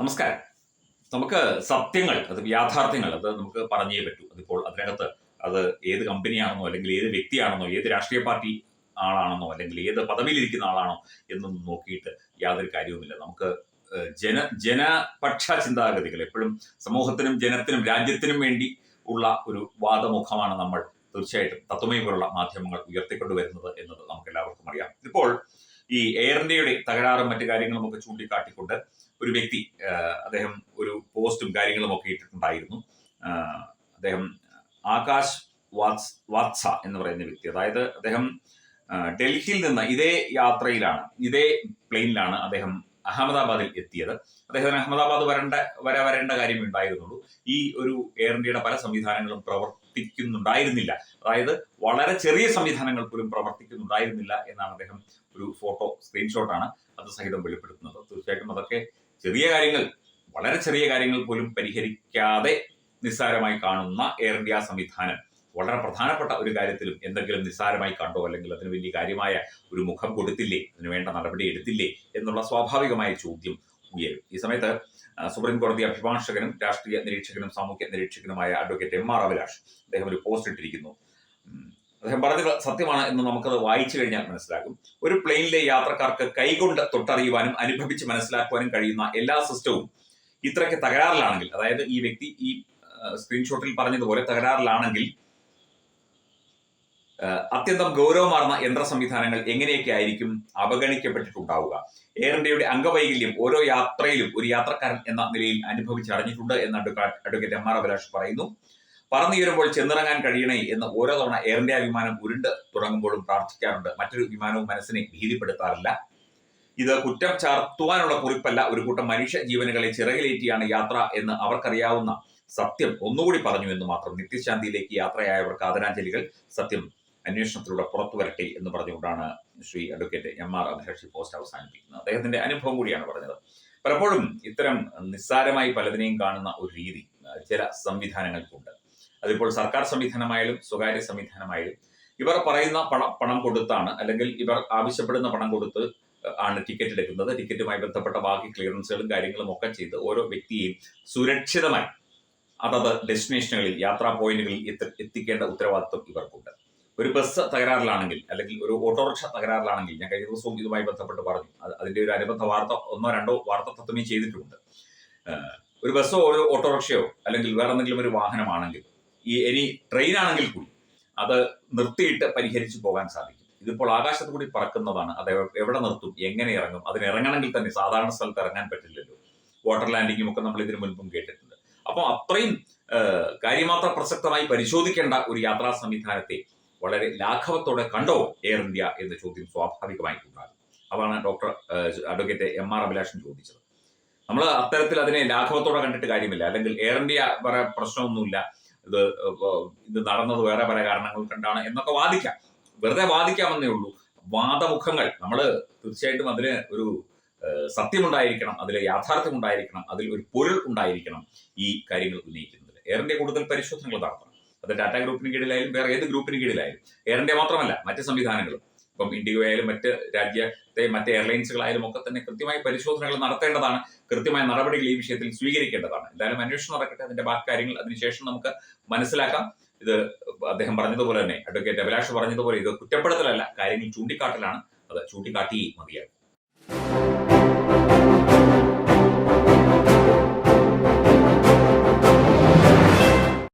നമസ്കാരം. നമുക്ക് സത്യങ്ങൾ അത് യാഥാർത്ഥ്യങ്ങൾ അത് നമുക്ക് പറഞ്ഞേ പറ്റൂ. അതിപ്പോൾ അതിനകത്ത് അത് ഏത് കമ്പനിയാണെന്നോ അല്ലെങ്കിൽ ഏത് വ്യക്തിയാണെന്നോ ഏത് രാഷ്ട്രീയ പാർട്ടി ആളാണെന്നോ അല്ലെങ്കിൽ ഏത് പദവിയിലിരിക്കുന്ന ആളാണോ എന്നൊന്നും നോക്കിയിട്ട് യാതൊരു കാര്യവുമില്ല. നമുക്ക് ജന ജനപക്ഷ ചിന്താഗതികൾ എപ്പോഴും സമൂഹത്തിനും ജനത്തിനും രാജ്യത്തിനും വേണ്ടി ഉള്ള ഒരു വാദമുഖമാണ് നമ്മൾ തീർച്ചയായിട്ടും തത്വമേ പോലുള്ള മാധ്യമങ്ങൾ ഉയർത്തിക്കൊണ്ടുവരുന്നത് എന്നത് നമുക്ക് എല്ലാവർക്കും അറിയാം. ഇപ്പോൾ ഈ എയർ ഇന്ത്യയുടെ തകരാറും മറ്റു കാര്യങ്ങളും ഒക്കെ ചൂണ്ടിക്കാട്ടിക്കൊണ്ട് ഒരു വ്യക്തി അദ്ദേഹം ഒരു പോസ്റ്റും കാര്യങ്ങളും ഒക്കെ ഇട്ടിട്ടുണ്ടായിരുന്നു. അദ്ദേഹം ആകാശ് വാത്സ് വാത്സ എന്ന് പറയുന്ന വ്യക്തി അതായത് അദ്ദേഹം ഡൽഹിയിൽ നിന്ന് ഇതേ യാത്രയിലാണ് ഇതേ പ്ലെയിനിലാണ് അദ്ദേഹം അഹമ്മദാബാദിൽ എത്തിയത്. അദ്ദേഹത്തിന് അഹമ്മദാബാദ് വരേണ്ട വര വരേണ്ട കാര്യം ഉണ്ടായിരുന്നുള്ളൂ. ഈ ഒരു എയർ ഇന്ത്യയുടെ പല സംവിധാനങ്ങളും പ്രവർത്തിക്കുന്നുണ്ടായിരുന്നില്ല. അതായത് വളരെ ചെറിയ സംവിധാനങ്ങൾ പോലും പ്രവർത്തിക്കുന്നുണ്ടായിരുന്നില്ല എന്നാണ് അദ്ദേഹം ഒരു ഫോട്ടോ സ്ക്രീൻഷോട്ടാണ് അത് സഹിതം വെളിപ്പെടുത്തുന്നത്. തീർച്ചയായിട്ടും അതൊക്കെ ചെറിയ കാര്യങ്ങൾ വളരെ ചെറിയ കാര്യങ്ങൾ പോലും പരിഹരിക്കാതെ നിസ്സാരമായി കാണുന്ന എയർ ഇന്ത്യ സംവിധാനം. വളരെ പ്രധാനപ്പെട്ട ഒരു കാര്യത്തിലും എന്തെങ്കിലും നിസ്സാരമായി കണ്ടോ അല്ലെങ്കിൽ അതിന് വലിയ കാര്യമായ ഒരു മുഖം കൊടുത്തില്ലേ അതിന് വേണ്ട നടപടി എടുത്തില്ലേ എന്നുള്ള സ്വാഭാവികമായ ചോദ്യം ഉയരും. ഈ സമയത്ത് സുപ്രീം കോടതി അഭിഭാഷകനും രാഷ്ട്രീയ നിരീക്ഷകനും സാമൂഹ്യ നിരീക്ഷകനുമായ അഡ്വക്കേറ്റ് എം ആർ അഭിലാഷ് അദ്ദേഹം ഒരു പോസ്റ്റ് ഇട്ടിരിക്കുന്നു. അദ്ദേഹം പറഞ്ഞത് സത്യമാണ് എന്ന് നമുക്കത് വായിച്ചു കഴിഞ്ഞാൽ മനസ്സിലാകും. ഒരു പ്ലെയിനിലെ യാത്രക്കാർക്ക് കൈകൊണ്ട് തൊട്ടറിയുവാനും അനുഭവിച്ച് മനസ്സിലാക്കുവാനും കഴിയുന്ന എല്ലാ സിസ്റ്റവും ഇത്രയ്ക്ക് തകരാറിലാണെങ്കിൽ അതായത് ഈ വ്യക്തി ഈ സ്ക്രീൻഷോട്ടിൽ പറഞ്ഞതുപോലെ തകരാറിലാണെങ്കിൽ അത്യന്തം ഗൗരവമാർന്ന യന്ത്ര സംവിധാനങ്ങൾ എങ്ങനെയൊക്കെ ആയിരിക്കും അവഗണിക്കപ്പെട്ടിട്ടുണ്ടാവുക? എയർ ഇന്ത്യയുടെ അംഗവൈകല്യം ഓരോ യാത്രയിലും ഒരു യാത്രക്കാരൻ എന്ന നിലയിൽ അനുഭവിച്ചറിഞ്ഞിട്ടുണ്ട് എന്ന് advocate- advocate M R Abhilash പറയുന്നു. പറന്നുയരുമ്പോൾ ചെന്നിറങ്ങാൻ കഴിയണേ എന്ന് ഓരോ തവണ എയർ ഇന്ത്യ വിമാനം ഉരുണ്ട് തുടങ്ങുമ്പോഴും പ്രാർത്ഥിക്കാറുണ്ട്. മറ്റൊരു വിമാനവും മനസ്സിനെ ഭീതിപ്പെടുത്താറില്ല. ഇത് കുറ്റം ചാർത്തുവാനുള്ള കുറിപ്പല്ല. ഒരു കൂട്ടം മനുഷ്യ ജീവനുകളെ ചിറകിലേറ്റിയാണ് യാത്ര എന്ന് അവർക്കറിയാവുന്ന സത്യം ഒന്നുകൂടി പറഞ്ഞു എന്ന് മാത്രം നിത്യശാന്തിയിലേക്ക് യാത്രയായവർക്ക് ആദരാഞ്ജലികൾ. സത്യം അന്വേഷണത്തിലൂടെ പുറത്തു വരട്ടെ എന്ന് പറഞ്ഞുകൊണ്ടാണ് ശ്രീ അഡ്വക്കേറ്റ് എം ആർ അധ്യക്ഷി പോസ്റ്റ് അവസാനിപ്പിക്കുന്നത്. അദ്ദേഹത്തിന്റെ അനുഭവം കൂടിയാണ് പറഞ്ഞത്. പലപ്പോഴും ഇത്തരം നിസ്സാരമായി പലതിനെയും കാണുന്ന ഒരു രീതി ചില സംവിധാനങ്ങൾക്കുണ്ട്. അതിപ്പോൾ സർക്കാർ സംവിധാനമായാലും സ്വകാര്യ സംവിധാനമായാലും ഇവർ പറയുന്ന പണം പണം കൊടുത്താണ് അല്ലെങ്കിൽ ഇവർ ആവശ്യപ്പെടുന്ന പണം കൊടുത്ത് ആണ് ടിക്കറ്റ് എടുക്കുന്നത്. ടിക്കറ്റുമായി ബന്ധപ്പെട്ട ബാക്കി ക്ലിയറൻസുകളും കാര്യങ്ങളും ഒക്കെ ചെയ്ത് ഓരോ വ്യക്തിയെയും സുരക്ഷിതമായി അതത് ഡെസ്റ്റിനേഷനുകളിൽ യാത്രാ പോയിന്റുകളിൽ എത്തി- എത്തിക്കേണ്ട ഉത്തരവാദിത്വം ഇവർക്കുണ്ട്. ഒരു ബസ് തകരാറിലാണെങ്കിൽ അല്ലെങ്കിൽ ഒരു ഓട്ടോറിക്ഷ തകരാറിലാണെങ്കിൽ ഞാൻ കഴിഞ്ഞ ദിവസവും ഇതുമായി ബന്ധപ്പെട്ട് പറഞ്ഞു. അതിന്റെ ഒരു അനുബന്ധ വാർത്ത ഒന്നോ രണ്ടോ വാർത്ത തത്വമേ ചെയ്തിട്ടുണ്ട് ഒരു ബസ്സോ ഒരു ഓട്ടോറിക്ഷയോ അല്ലെങ്കിൽ വേറെ എന്തെങ്കിലും ഒരു വാഹനമാണെങ്കിൽ ഈ ഇനി ട്രെയിൻ ആണെങ്കിൽ കൂടി അത് നിർത്തിയിട്ട് പരിഹരിച്ചു പോകാൻ സാധിക്കും. ഇതിപ്പോൾ ആകാശത്ത് കൂടി പറക്കുന്നതാണ് അത് എവിടെ നിർത്തും എങ്ങനെ ഇറങ്ങും അതിന് ഇറങ്ങണമെങ്കിൽ തന്നെ സാധാരണ സ്ഥലത്ത് ഇറങ്ങാൻ പറ്റില്ലല്ലോ. വാട്ടർ ലാൻഡിങ്ങും ഒക്കെ നമ്മൾ ഇതിനു മുൻപും കേട്ടിട്ടുണ്ട്. അപ്പോൾ അത്രയും കാര്യമാത്ര പ്രസക്തമായി പരിശോധിക്കേണ്ട ഒരു യാത്രാ സംവിധാനത്തെ വളരെ ലാഘവത്തോടെ കണ്ടോ എയർ ഇന്ത്യ എന്ന ചോദ്യം സ്വാഭാവികമായിട്ട് ഉണ്ടാകും. അതാണ് ഡോക്ടർ അഡ്വക്കേറ്റ് എം ആർ അഭിലാഷൻ ചോദിച്ചത്. നമ്മൾ അത്തരത്തിൽ അതിനെ ലാഘവത്തോടെ കണ്ടിട്ട് കാര്യമില്ല. അല്ലെങ്കിൽ എയർ ഇന്ത്യ പ്രശ്നമൊന്നുമില്ല. ഇത് ഇത് നടന്നത് വേറെ പല കാരണങ്ങൾ കണ്ടാണ് എന്നൊക്കെ വാദിക്കാം. വെറുതെ വാദിക്കാമെന്നേ ഉള്ളൂ. വാദമുഖങ്ങൾ നമ്മൾ തീർച്ചയായിട്ടും അതിന് ഒരു സത്യമുണ്ടായിരിക്കണം അതിൽ യാഥാർത്ഥ്യം ഉണ്ടായിരിക്കണം അതിൽ ഒരു പൊരുൾ ഉണ്ടായിരിക്കണം ഈ കാര്യങ്ങൾ ഉന്നയിക്കുന്നതിൽ ഇന്ത്യ കൂടുതൽ പരിശോധനകൾ നടത്തണം. അത് ടാറ്റ ഗ്രൂപ്പിന് കീഴിലായാലും വേറെ ഏത് ഗ്രൂപ്പിന് കീഴിലായാലും. ഇന്ത്യ മാത്രമല്ല മറ്റ് സംവിധാനങ്ങളും. ഇപ്പം ഇൻഡിഗോ ആയാലും മറ്റ് രാജ്യത്തെ മറ്റ് എയർലൈൻസുകളായാലും ഒക്കെ തന്നെ കൃത്യമായ പരിശോധനകൾ നടത്തേണ്ടതാണ്. കൃത്യമായ നടപടികൾ ഈ വിഷയത്തിൽ സ്വീകരിക്കേണ്ടതാണ്. എന്തായാലും അന്വേഷണം നടക്കട്ടെ അതിന്റെ ബാക്കി കാര്യങ്ങൾ അതിനുശേഷം നമുക്ക് മനസ്സിലാക്കാം. ഇത് അദ്ദേഹം പറഞ്ഞതുപോലെ തന്നെ അഡ്വക്കേറ്റ് അഭിലാഷ് പറഞ്ഞതുപോലെ ഇത് കുറ്റപ്പെടുത്തലല്ല കാര്യങ്ങൾ ചൂണ്ടിക്കാട്ടലാണ്. അത് ചൂണ്ടിക്കാട്ടി മതിയാകും.